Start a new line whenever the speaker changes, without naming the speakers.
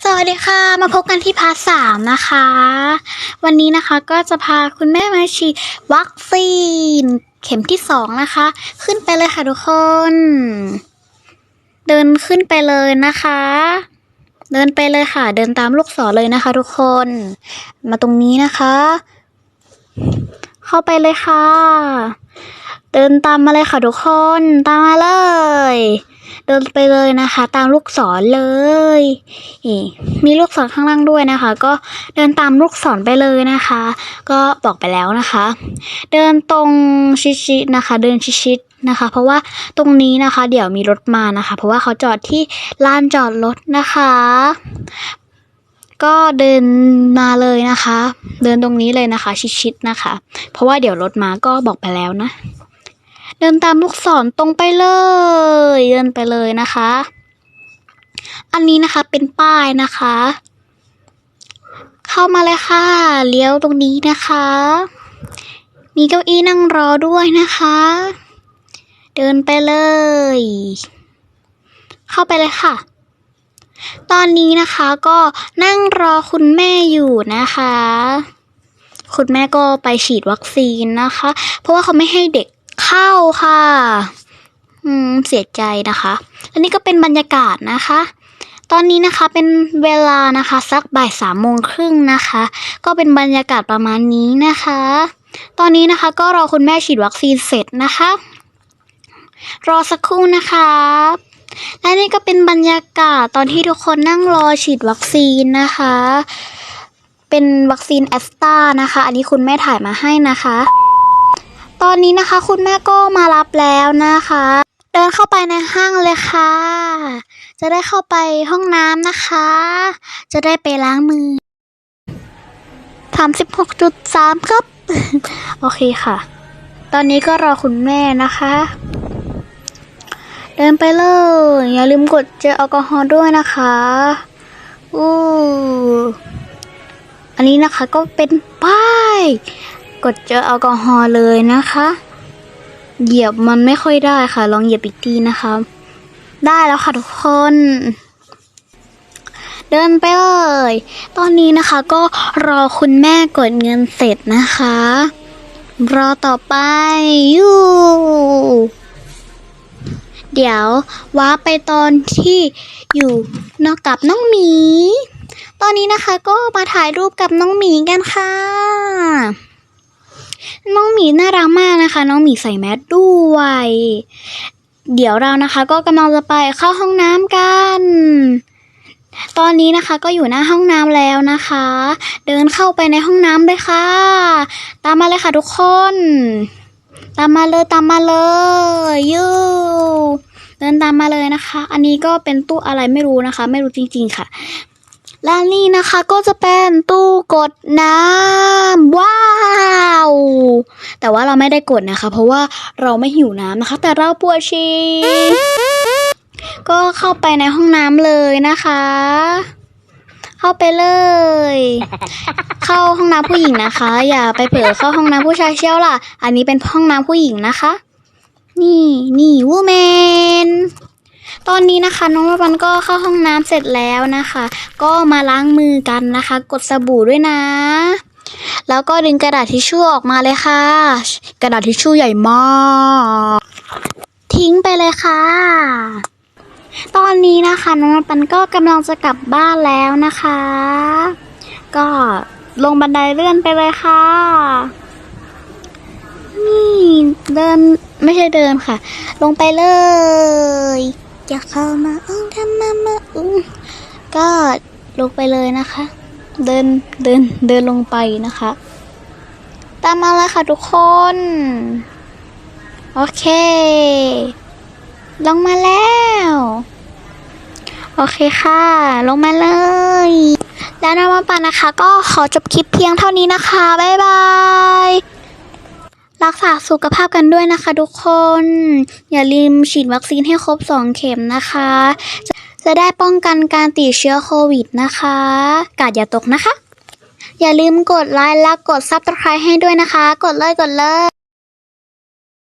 สวัสดีค่ะ มาพบกันที่พาร์ทสามนะคะ วันนี้นะคะก็จะพาคุณแม่มาฉีดวัคซีน เข็มที่สองนะคะ ขึ้นไปเลยค่ะทุกคน เดินขึ้นไปเลยนะคะ เดินไปเลยค่ะ เดินตามลูกศรเลยนะคะ ทุกคน มาตรงนี้นะคะ เข้าไปเลยค่ะ เดินตามมาเลยค่ะทุกคนตามมาเลย เดินไปเลยนะคะ ตามลูกศรเลยมีลูกศรข้างล่างด้วยนะคะ ก็เดินตามลูกศรไปเลยนะคะ ก็บอกไปแล้วนะคะ เดินตรงชิดๆนะคะ เดินชิดๆนะคะ เพราะว่าตรงนี้นะคะ เดี๋ยวมีรถมานะคะ เพราะว่าเขาจอดที่ลานจอดรถนะคะ ก็เดินมาเลยนะคะ เดินตรงนี้เลยนะคะ ชิดๆนะคะ เพราะว่าเดี๋ยวรถมาก็บอกไปแล้วนะ เดินตามลูกศรตรงไปเลย เดินไปเลยนะคะ อันนี้นะคะเป็นป้ายนะคะ เข้ามาเลยค่ะ เลี้ยวตรงนี้นะคะ มีเก้าอี้นั่งรอด้วยนะคะ เดินไปเลย เข้าไปเลยค่ะ ตอนนี้นะคะก็นั่งรอคุณแม่อยู่นะคะ คุณแม่ก็ไปฉีดวัคซีนนะคะ เพราะว่าเขาไม่ให้เด็กเข้าค่ะ อืมเสียใจนะคะอันนี้ก็เป็นบรรยากาศนะคะ ตอนนี้นะคะเป็นเวลานะคะสักบ่ายสามโมงครึ่งนะคะ ก็เป็นบรรยากาศประมาณนี้นะคะ ตอนนี้นะคะก็รอคุณแม่ฉีดวัคซีนเสร็จนะคะ รอสักครู่นะคะ และนี่ก็เป็นบรรยากาศตอนที่ทุกคนนั่งรอฉีดวัคซีนนะคะ เป็นวัคซีนแอสตรานะคะ อันนี้คุณแม่ถ่ายมาให้นะคะ ตอนนี้นะคะคุณแม่ก็มารับแล้วนะคะ เดินเข้าไปในห้างเลยค่ะ จะได้เข้าไปห้องน้ำนะคะ จะได้ไปล้างมือสามสิบหกจุดสามครับ โอเคค่ะ ตอนนี้ก็รอคุณแม่นะคะ เดินไปเลย อย่าลืมกดเจลแอลกอฮอล์ด้วยนะคะอู้อันนี้นะคะก็เป็นป้าย กดเจลแอลกอฮอล์เลยนะคะ เหยียบมันไม่ค่อยได้ค่ะ ลองเหยียบอีกทีนะคะ ได้แล้วค่ะทุกคน เดินไปเลย ตอนนี้นะคะก็รอคุณแม่กดเงินเสร็จนะคะ รอต่อไปยู่ เดี๋ยวว้าไปตอนที่อยู่นอกกับน้องหมี ตอนนี้นะคะก็มาถ่ายรูปกับน้องหมีกันค่ะ น้องหมีน่ารักมากนะคะ น้องหมีใส่แมสด้วย เดี๋ยวเรานะคะ ก็กำลังจะไปเข้าห้องน้ำกัน ตอนนี้นะคะก็อยู่หน้าห้องน้ำแล้วนะคะ เดินเข้าไปในห้องน้ำเลยค่ะ ตามมาเลยค่ะทุกคน ตามมาเลยตามมาเลยยูเดินตามมาเลยนะคะ อันนี้ก็เป็นตู้อะไรไม่รู้นะคะ ไม่รู้จริง ๆค่ะและนี่นะคะก็จะเป็นตู้กดน้ำว้าว แต่ว่าเราไม่ได้กดนะคะ เพราะว่าเราไม่หิวน้ำนะคะ แต่เราปวดฉี่ก็เข้าไปในห้องน้ำเลยนะคะ เข้าไปเลย เข้าห้องน้ำผู้หญิงนะคะ อย่าไปเผลอเข้าห้องน้ำผู้ชายเชียวล่ะ อันนี้เป็นห้องน้ำผู้หญิงนะคะ นี่นี่วูแมนตอนนี้นะคะน้องระบันก็เข้าห้องน้ำเสร็จแล้วนะคะ ก็มาล้างมือกันนะคะ กดสบู่ด้วยนะแล้วก็ดึงกระดาษทิชชู่ออกมาเลยค่ะ กระดาษทิชชู่ใหญ่มาก ทิ้งไปเลยค่ะ ตอนนี้นะคะน้องระบันก็กำลังจะกลับบ้านแล้วนะคะ ก็ลงบันไดเลื่อนไปเลยค่ะ นี่เดินไม่ใช่เดินค่ะ ลงไปเลยอย่าเข้ามาอุ้งทำมามาอุ้งก็ลงไปเลยนะคะ เดินเดินเดินลงไปนะคะ ตามมาเลยค่ะทุกคน โอเค ลงมาแล้ว โอเคค่ะ ลงมาเลย แล้วน้องมาปันนะคะ ก็ขอจบคลิปเพียงเท่านี้นะคะ บ๊ายบาย รักษาสุขภาพกันด้วยนะคะทุกคน อย่าลืมฉีดวัคซีนให้ครบ 2 เข็มนะคะ จะจะได้ป้องกันการติดเชื้อโควิดนะคะ กาดอย่าตกนะคะ อย่าลืมกดไลค์และกดซับสไครต์ให้ด้วยนะคะ กดเลยกดเลย